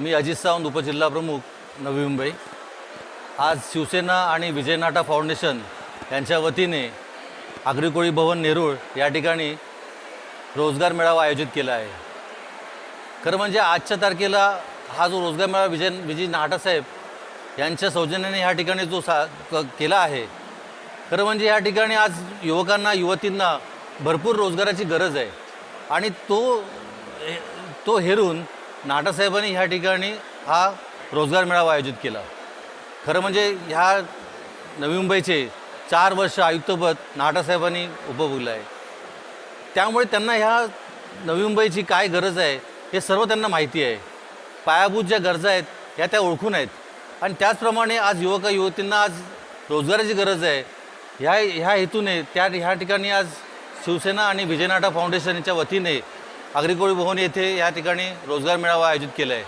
मी अजित सावंत उपजिल्हाप्रमुख नवी मुंबई. आज शिवसेना आणि विजय नाटा फाउंडेशन यांच्या वतीने आग्रिकोळी भवन नेरूळ या ठिकाणी रोजगार मेळावा आयोजित केला आहे. खरं म्हणजे आजच्या तारखेला हा जो रोजगार मेळावा विजय विजय नाटासाहेब यांच्या सौजन्याने ह्या ठिकाणी जो सा क केला आहे खरं म्हणजे या ठिकाणी आज युवकांना युवतींना भरपूर रोजगाराची गरज आहे. आणि तो तो हेरून नाटासाहेबांनी ह्या ठिकाणी हा रोजगार मेळावा आयोजित केला. खरं म्हणजे ह्या नवी मुंबईचे चार वर्ष आयुक्तपद नाटासाहेबांनी उपभोगलं आहे. त्यामुळे त्यांना ह्या नवी मुंबईची काय गरज आहे हे सर्व त्यांना माहिती आहे. पायाभूत ज्या गरजा आहेत ह्या त्या ओळखून आहेत आणि त्याचप्रमाणे आज युवक युवतींना आज रोजगाराची गरज आहे. ह्या ह्या हेतूने त्या ह्या ठिकाणी आज शिवसेना आणि विजयनाटा फाउंडेशनच्या वतीने आग्रिकोळी भवन येथे या ठिकाणी रोजगार मेळावा आयोजित केला आहे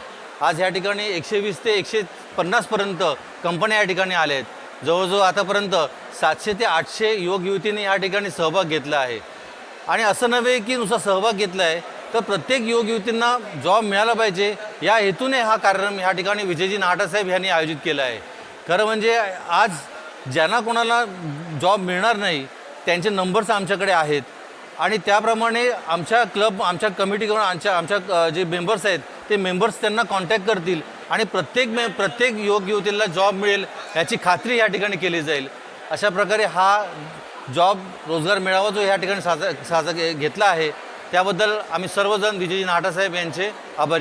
आज या ठिकाणी एकशे वीस ते एकशे पन्नासपर्यंत कंपन्या या ठिकाणी आल्या आहेत जवळजवळ आतापर्यंत सातशे ते आठशे युवक युवतींनी या ठिकाणी सहभाग घेतला आहे. आणि असं नव्हे की नुसता सहभाग घेतला आहे तर प्रत्येक युवक युवतींना जॉब मिळाला पाहिजे. या हेतूने हा कार्यक्रम ह्या ठिकाणी विजयजी नाटासाहेब यांनी आयोजित केला आहे. खरं म्हणजे आज ज्यांना कोणाला जॉब मिळणार नाही त्यांचे नंबर्स आमच्याकडे आहेत. आणि त्याप्रमाणे आमच्या क्लब आमच्या कमिटीकडून आमच्या आमच्या जे मेंबर्स आहेत ते मेंबर्स त्यांना कॉन्टॅक्ट करतील आणि प्रत्येक मे प्रत्येक योग युवतीला जॉब मिळेल याची खात्री या ठिकाणी केली जाईल. अशा प्रकारे हा जॉब रोजगार मेळावा जो या ठिकाणी साजा साजा घेतला आहे त्याबद्दल आम्ही सर्वजण विजयजी नाटासाहेब यांचे आभारी